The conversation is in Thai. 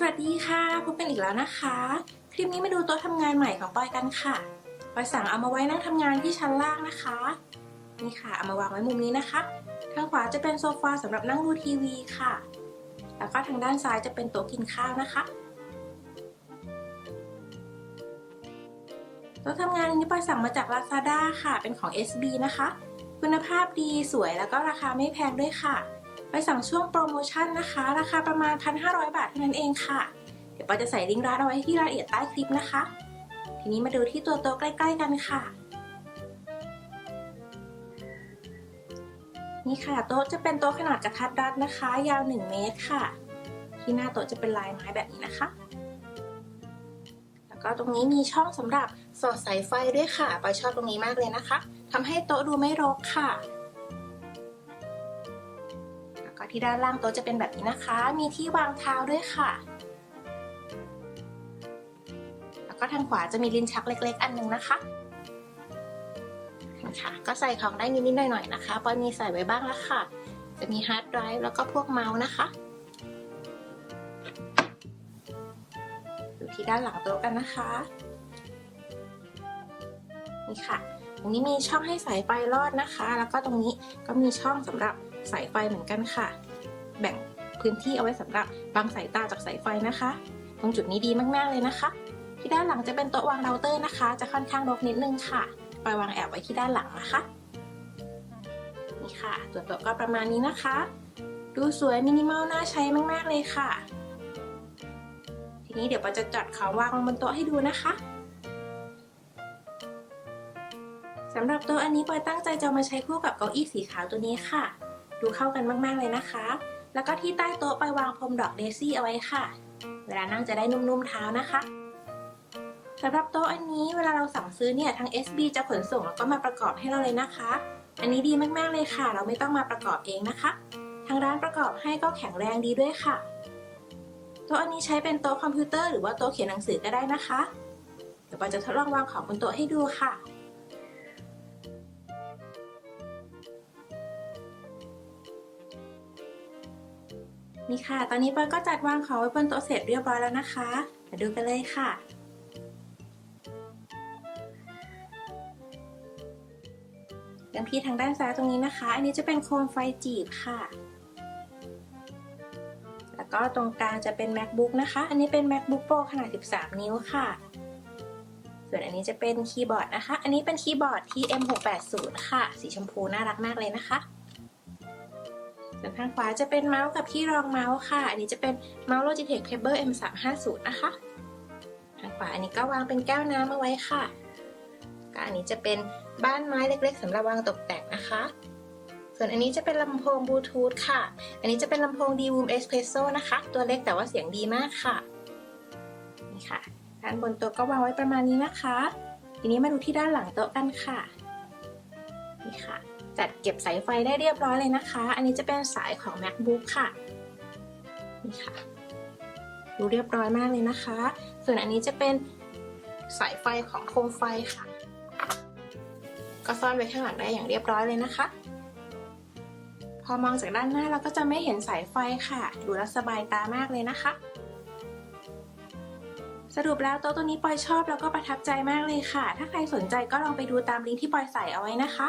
สวัสดีค่ะ พบกันอีกแล้วนะคะ คลิปนี้มาดูโต๊ะทำงานใหม่ของปอยกันค่ะปอยสั่งเอามาไว้นั่งทำงานที่ชั้นล่างนะคะ นี่ค่ะ เอามาวางไว้มุมนี้นะคะ ทางขวาจะเป็นโซฟาสำหรับนั่งดูทีวีค่ะ แล้วก็ทางด้านซ้ายจะเป็นโต๊ะกินข้าวนะคะโต๊ะทำงานนี้ปอยสั่งมาจาก Lazada ค่ะ เป็นของ SB นะคะ คุณภาพดีสวยแล้วก็ราคาไม่แพงด้วยค่ะ สั่งช่วงโปรโมชั่นนะคะ ราคาประมาณ 1,500 บาทเท่านั้นเองค่ะ เดี๋ยวปอจะใส่ลิงก์ร้านเอาไว้ที่รายละเอียดใต้คลิปนะคะ ทีนี้มาดูที่ตัวโต๊ะใกล้ ๆ กันค่ะ นี่ค่ะโต๊ะจะเป็นโต๊ะขนาดกระทัดรัดนะคะ ยาว 1 เมตรค่ะ ที่หน้าโต๊ะจะเป็นลายไม้แบบนี้นะคะแล้วก็ตรงนี้มีช่องสำหรับสอดสายไฟด้วยค่ะปอยชอบตรงนี้มากเลยนะคะทำให้โต๊ะดูไม่รกค่ะ แล้วก็ที่ด้านล่างโต๊ะจะเป็นแบบนี้นะคะ มีที่วางเท้าด้วยค่ะ แล้วก็ทางขวาจะมีลิ้นชักเล็ก ๆ อันหนึงนะคะค่ะก็ใส่ของได้นิดๆหน่อยๆนะคะปอยมีใส่ไว้บ้างแล้วค่ะ จะมีฮาร์ดไดรฟ์แล้วก็พวกเมาส์นะคะดูที่ด้านหลังโต๊ะกันนะคะนี่ค่ะ ตรงนี้มีช่องให้สายไฟรอดนะคะ แล้วก็ตรงนี้ก็มีช่องสำหรับ สายไฟเหมือนกันค่ะ แบ่งพื้นที่เอาไว้สำหรับบังสายตาจากสายไฟนะคะ ตรงจุดนี้ดีมากๆเลยนะคะ ที่ด้านหลังจะเป็นโต๊ะวางเราเตอร์นะคะ จะค่อนข้างรกนิดนึงค่ะปล่อยวางแอบไว้ที่ด้านหลังนะคะนี่ค่ะตัวโต๊ะก็ประมาณนี้นะคะ ดูสวยมินิมอลน่าใช้มากๆเลยค่ะ ทีนี้เดี๋ยวปาจะจัดของวางลงบนโต๊ะให้ดูนะคะสำหรับโต๊ะอันนี้ปอยตั้งใจจะมาใช้คู่กับเก้าอี้สีขาวตัวนี้ค่ะ ดูเข้ากันมาก ๆ เลยนะคะ แล้วก็ที่ใต้โต๊ะไปวางพรมดอกเดซี่เอาไว้ค่ะ เวลานั่งจะได้นุ่มๆเท้านะคะสำหรับโต๊ะอันนี้เวลาเราสั่งซื้อเนี่ยทาง SB จะขนส่งแล้วก็มาประกอบให้เราเลยนะคะ อันนี้ดีมากๆเลยค่ะ เราไม่ต้องมาประกอบเองนะคะ ทางร้านประกอบให้ก็แข็งแรงดีด้วยค่ะโต๊ะอันนี้ใช้เป็นโต๊ะคอมพิวเตอร์หรือว่าโต๊ะเขียนหนังสือก็ได้นะคะ เดี๋ยวปอจะทดลองวางของบนโต๊ะให้ดูค่ะ นี่ค่ะ ตอนนี้ปอยก็จัดวางของไว้บนโต๊ะเสร็จเรียบร้อยแล้วนะคะ มาดูกันเลยค่ะเริ่มที่ทางด้านซ้ายตรงนี้นะคะ อันนี้จะเป็นโคมไฟจีบค่ะ แล้วก็ตรงกลางจะเป็น macbook นะคะ อันนี้เป็น macbook pro ขนาด 13 นิ้วค่ะ ส่วนอันนี้จะเป็นคีย์บอร์ดนะคะ อันนี้เป็นคีย์บอร์ด TM680 ค่ะ สีชมพูน่ารักมากเลยนะคะ ส่วนทางขวาจะเป็นเมาส์กับที่รองเมาส์ค่ะ อันนี้จะเป็นเมาส์ Logitech Pebble M350 นะคะทางขวาอันนี้ก็วางเป็นแก้วน้ำเอาไว้ค่ะก็อันนี้จะเป็นบ้านไม้เล็กๆสำหรับวางตกแต่งนะคะ ส่วนอันนี้จะเป็นลำโพงบลูทูธค่ะ อันนี้จะเป็นลำโพง D-Room Espresso นะคะ ตัวเล็กแต่ว่าเสียงดีมากค่ะนี่ค่ะด้านบนโต๊ะก็วางไว้ประมาณนี้นะคะ ทีนี้มาดูที่ด้านหลังโต๊ะกันค่ะนี่ค่ะ จัดเก็บสายไฟได้เรียบร้อยเลยนะคะ อันนี้จะเป็นสายของ macbook ค่ะนี่ค่ะดูเรียบร้อยมากเลยนะคะ ส่วนอันนี้จะเป็นสายไฟของโคมไฟค่ะ ก็ซ่อนไว้ข้างหลังได้อย่างเรียบร้อยเลยนะคะ พอมองจากด้านหน้าเราก็จะไม่เห็นสายไฟค่ะ ดูแลสบายตามากเลยนะคะ สรุปแล้วโต๊ะตัวนี้ปอยชอบแล้วก็ประทับใจมากเลยค่ะ ถ้าใครสนใจก็ลองไปดูตามลิงก์ที่ปอยใส่เอาไว้นะคะ